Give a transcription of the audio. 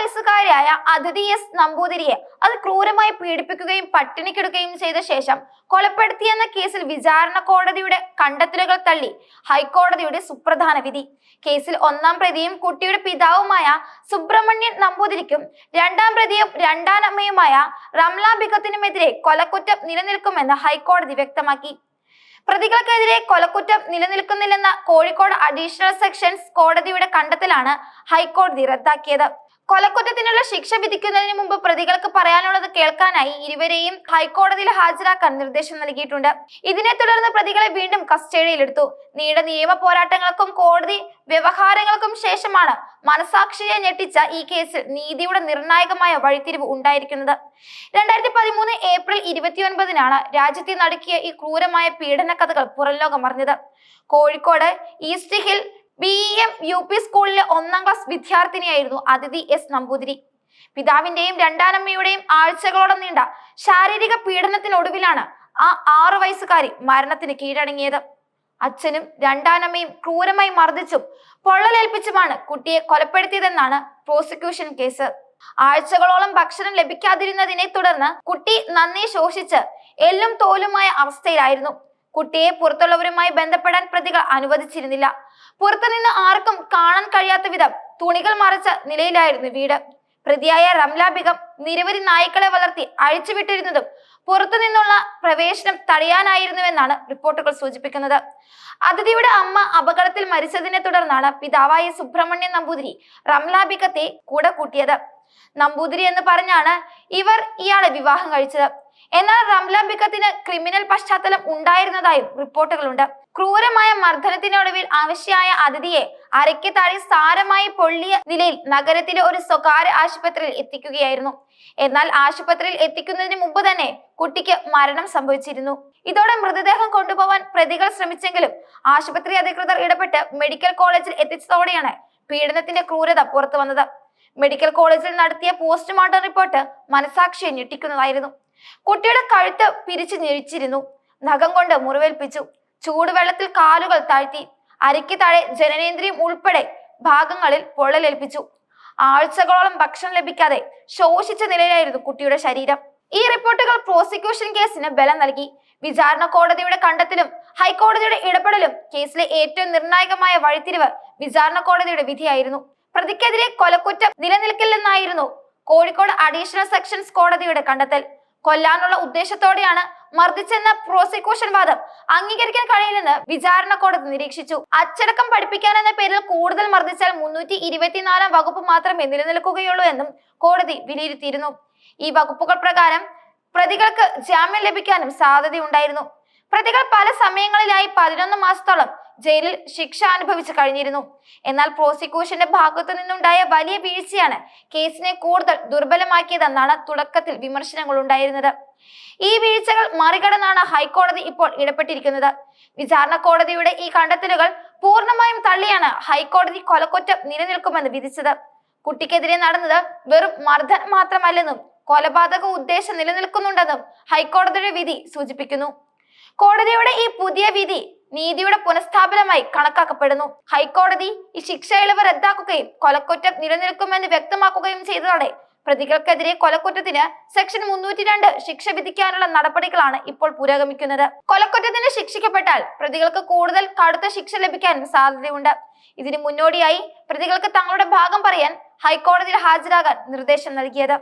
വയസ്സുകാരിയായ അതിഥി എസ് നമ്പൂതിരിയെ അത് ക്രൂരമായി പീഡിപ്പിക്കുകയും പട്ടിണിക്കിടുകയും ചെയ്ത ശേഷം കൊലപ്പെടുത്തിയെന്ന കേസിൽ വിചാരണ കോടതിയുടെ കണ്ടെത്തലുകൾ തള്ളി ഹൈക്കോടതിയുടെ സുപ്രധാന വിധി. കേസിൽ ഒന്നാം പ്രതിയും കുട്ടിയുടെ പിതാവുമായ സുബ്രഹ്മണ്യൻ നമ്പൂതിരിക്കും രണ്ടാം പ്രതിയും രണ്ടാനമ്മയുമായ റംല ബിഗത്തിനുമെതിരെ കൊലക്കുറ്റം നിലനിൽക്കുമെന്ന് ഹൈക്കോടതി വ്യക്തമാക്കി. പ്രതികൾക്കെതിരെ കൊലക്കുറ്റം നിലനിൽക്കുന്നില്ലെന്ന കോഴിക്കോട് അഡീഷണൽ സെക്ഷൻസ് കോടതിയുടെ കണ്ടെത്തലാണ് ഹൈക്കോടതി റദ്ദാക്കിയത്. കൊലക്കുറ്റത്തിനുള്ള ശിക്ഷ വിധിക്കുന്നതിന് മുമ്പ് പ്രതികൾക്ക് പറയാനുള്ളത് കേൾക്കാനായി ഇരുവരെയും ഹൈക്കോടതിയിൽ ഹാജരാക്കാൻ നിർദ്ദേശം നൽകിയിട്ടുണ്ട്. ഇതിനെ തുടർന്ന് പ്രതികളെ വീണ്ടും കസ്റ്റഡിയിലെടുത്തു. നീണ്ട നിയമ പോരാട്ടങ്ങൾക്കും കോടതി വ്യവഹാരങ്ങൾക്കും ശേഷമാണ് മനസാക്ഷിയെ ഞെട്ടിച്ച ഈ കേസിൽ നീതിയുടെ നിർണായകമായ വഴിത്തിരിവ് ഉണ്ടായിരിക്കുന്നത്. രണ്ടായിരത്തി പതിമൂന്ന് ഏപ്രിൽ ഇരുപത്തിയൊൻപതിനാണ് രാജ്യത്തെ നടുക്കിയ ഈ ക്രൂരമായ പീഡന കഥകൾ പുറംലോകം അറിഞ്ഞത് Kozhikode east hill B M U P സ്കൂളിലെ ഒന്നാം ക്ലാസ് വിദ്യാർത്ഥിനിയായിരുന്നു അതിഥി എസ് നമ്പൂതിരി. പിതാവിന്റെയും രണ്ടാനമ്മയുടെയും ആഴ്ചകളോടെ നീണ്ട ശാരീരിക പീഡനത്തിനൊടുവിലാണ് ആ ആറു വയസ്സുകാരി മരണത്തിന് കീഴടങ്ങിയത്. അച്ഛനും രണ്ടാനമ്മയും ക്രൂരമായി മർദ്ദിച്ചും പൊള്ളലേൽപ്പിച്ചുമാണ് കുട്ടിയെ കൊലപ്പെടുത്തിയതെന്നാണ് പ്രോസിക്യൂഷൻ കേസ് ആഴ്ചകളോളം ഭക്ഷണം ലഭിക്കാതിരുന്നതിനെ തുടർന്ന് കുട്ടി നന്ദി ശോഷിച്ച് എല്ലും തോലുമായ അവസ്ഥയിലായിരുന്നു. കുട്ടിയെ പുറത്തുള്ളവരുമായി ബന്ധപ്പെടാൻ പ്രതികൾ അനുവദിച്ചിരുന്നില്ല. പുറത്തുനിന്ന് ആർക്കും കാണാൻ കഴിയാത്ത വിധം തുണികൾ മറച്ച നിലയിലായിരുന്നു വീട്. പ്രതിയായ റംല ബിഗം നിരവധി നായ്ക്കളെ വളർത്തി അഴിച്ചുവിട്ടിരുന്നതും പുറത്തുനിന്നുള്ള പ്രവേശനം തടയാനായിരുന്നുവെന്നാണ് റിപ്പോർട്ടുകൾ സൂചിപ്പിക്കുന്നത്. അതിഥിയുടെ അമ്മ അപകടത്തിൽ മരിച്ചതിനെ തുടർന്നാണ് പിതാവായ സുബ്രഹ്മണ്യൻ നമ്പൂതിരി റംല ബിഗത്തെ കൂടെ കൂട്ടിയത്. നമ്പൂതിരി എന്ന് പറഞ്ഞാണ് ഇവർ ഇയാളെ വിവാഹം കഴിച്ചത്. എന്നാൽ റംല ബിക്കത്തിന് ക്രിമിനൽ പശ്ചാത്തലം ഉണ്ടായിരുന്നതായും റിപ്പോർട്ടുകളുണ്ട്. ക്രൂരമായ മർദ്ദനത്തിനൊടുവിൽ ആവശ്യമായ അതിഥിയെ അരയ്ക്ക് താഴെ സാരമായി പൊള്ളിയ നിലയിൽ നഗരത്തിലെ ഒരു സ്വകാര്യ ആശുപത്രിയിൽ എത്തിക്കുകയായിരുന്നു. എന്നാൽ ആശുപത്രിയിൽ എത്തിക്കുന്നതിന് മുമ്പ് തന്നെ കുട്ടിക്ക് മരണം സംഭവിച്ചിരുന്നു. ഇതോടെ മൃതദേഹം കൊണ്ടുപോവാൻ പ്രതികൾ ശ്രമിച്ചെങ്കിലും ആശുപത്രി അധികൃതർ ഇടപെട്ട് മെഡിക്കൽ കോളേജിൽ എത്തിച്ചതോടെയാണ് പീഡനത്തിന്റെ ക്രൂരത പുറത്തു വന്നത് മെഡിക്കൽ കോളേജിൽ നടത്തിയ പോസ്റ്റ്മോർട്ടം റിപ്പോർട്ട് മനസാക്ഷിയെ ഞെട്ടിക്കുന്നതായിരുന്നു. കുട്ടിയുടെ കഴുത്ത് പിരിച്ചു ഞെരിച്ചിരുന്നു. നഖം കൊണ്ട് മുറിവേൽപ്പിച്ചു. ചൂടുവെള്ളത്തിൽ കാലുകൾ താഴ്ത്തി. അരയ്ക്ക് താഴെ ജനനേന്ദ്രിയം ഉൾപ്പെടെ ഭാഗങ്ങളിൽ പൊള്ളലേൽപ്പിച്ചു. ആഴ്ചകളോളം ഭക്ഷണം ലഭിക്കാതെ ശോഷിച്ച നിലയിലായിരുന്നു കുട്ടിയുടെ ശരീരം. ഈ റിപ്പോർട്ടുകൾ പ്രോസിക്യൂഷൻ കേസിന് ബലം നൽകി. വിചാരണ കോടതിയുടെ കണ്ടെത്തലും ഹൈക്കോടതിയുടെ ഇടപെടലും കേസിലെ ഏറ്റവും നിർണായകമായ വഴിത്തിരിവ് വിചാരണ കോടതിയുടെ വിധിയായിരുന്നു. പ്രതിക്കെതിരെ കൊലക്കുറ്റം നിലനിൽക്കില്ലെന്നായിരുന്നു കോഴിക്കോട് അഡീഷണൽ സെക്ഷൻസ് കോടതിയുടെ കണ്ടെത്തൽ. കൊല്ലാനുള്ള ഉദ്ദേശത്തോടെയാണ് മർദ്ദിച്ചെന്ന പ്രോസിക്യൂഷൻ വാദം അംഗീകരിക്കാൻ കഴിയില്ലെന്ന് വിചാരണ കോടതി നിരീക്ഷിച്ചു. അച്ചടക്കം പഠിപ്പിക്കാൻ എന്ന പേരിൽ കൂടുതൽ മർദ്ദിച്ചാൽ മുന്നൂറ്റി ഇരുപത്തിനാലാം വകുപ്പ് മാത്രമേ നിലനിൽക്കുകയുള്ളൂ എന്നും കോടതി വിലയിരുത്തിയിരുന്നു. ഈ വകുപ്പുകൾ പ്രകാരം പ്രതികൾക്ക് ജാമ്യം ലഭിക്കാനും സാധ്യതയുണ്ടായിരുന്നു. പ്രതികൾ പല സമയങ്ങളിലായി പതിനൊന്ന് മാസത്തോളം ജയിലിൽ ശിക്ഷ അനുഭവിച്ചു കഴിഞ്ഞിരുന്നു. എന്നാൽ പ്രോസിക്യൂഷന്റെ ഭാഗത്തു നിന്നുണ്ടായ വലിയ വീഴ്ചയാണ് കേസിനെ കൂടുതൽ ദുർബലമാക്കിയതെന്നാണ് തുടക്കത്തിൽ വിമർശനങ്ങൾ ഉണ്ടായിരുന്നത്. ഈ വീഴ്ചകൾ മറികടന്നാണ് ഹൈക്കോടതി ഇപ്പോൾ ഇടപെട്ടിരിക്കുന്നത്. വിചാരണ കോടതിയുടെ ഈ കണ്ടെത്തലുകൾ പൂർണമായും തള്ളിയാണ് ഹൈക്കോടതി കൊലക്കുറ്റം നിലനിൽക്കുമെന്ന് വിധിച്ചത്. കുട്ടിക്കെതിരെ നടന്നത് വെറും മർദ്ദനം മാത്രമല്ലെന്നും കൊലപാതക ഉദ്ദേശം നിലനിൽക്കുന്നുണ്ടെന്നും ഹൈക്കോടതിയുടെ വിധി സൂചിപ്പിക്കുന്നു. കോടതിയുടെ ഈ പുതിയ വിധി നീതിയുടെ പുനഃസ്ഥാപനമായി കണക്കാക്കപ്പെടുന്നു. ഹൈക്കോടതി ഈ ശിക്ഷ ഇളവ് റദ്ദാക്കുകയും കൊലക്കുറ്റം നിലനിൽക്കുമെന്ന് വ്യക്തമാക്കുകയും ചെയ്തതോടെ പ്രതികൾക്കെതിരെ കൊലക്കുറ്റത്തിന് സെക്ഷൻ മുന്നൂറ്റി രണ്ട് ശിക്ഷ വിധിക്കാനുള്ള നടപടികളാണ് ഇപ്പോൾ പുരോഗമിക്കുന്നത്. കൊലക്കുറ്റത്തിന് ശിക്ഷിക്കപ്പെട്ടാൽ പ്രതികൾക്ക് കൂടുതൽ കടുത്ത ശിക്ഷ ലഭിക്കാൻ സാധ്യതയുണ്ട്. ഇതിന് മുന്നോടിയായി പ്രതികൾക്ക് തങ്ങളുടെ ഭാഗം പറയാൻ ഹൈക്കോടതിയിൽ ഹാജരാകാൻ നിർദ്ദേശം നൽകിയത്.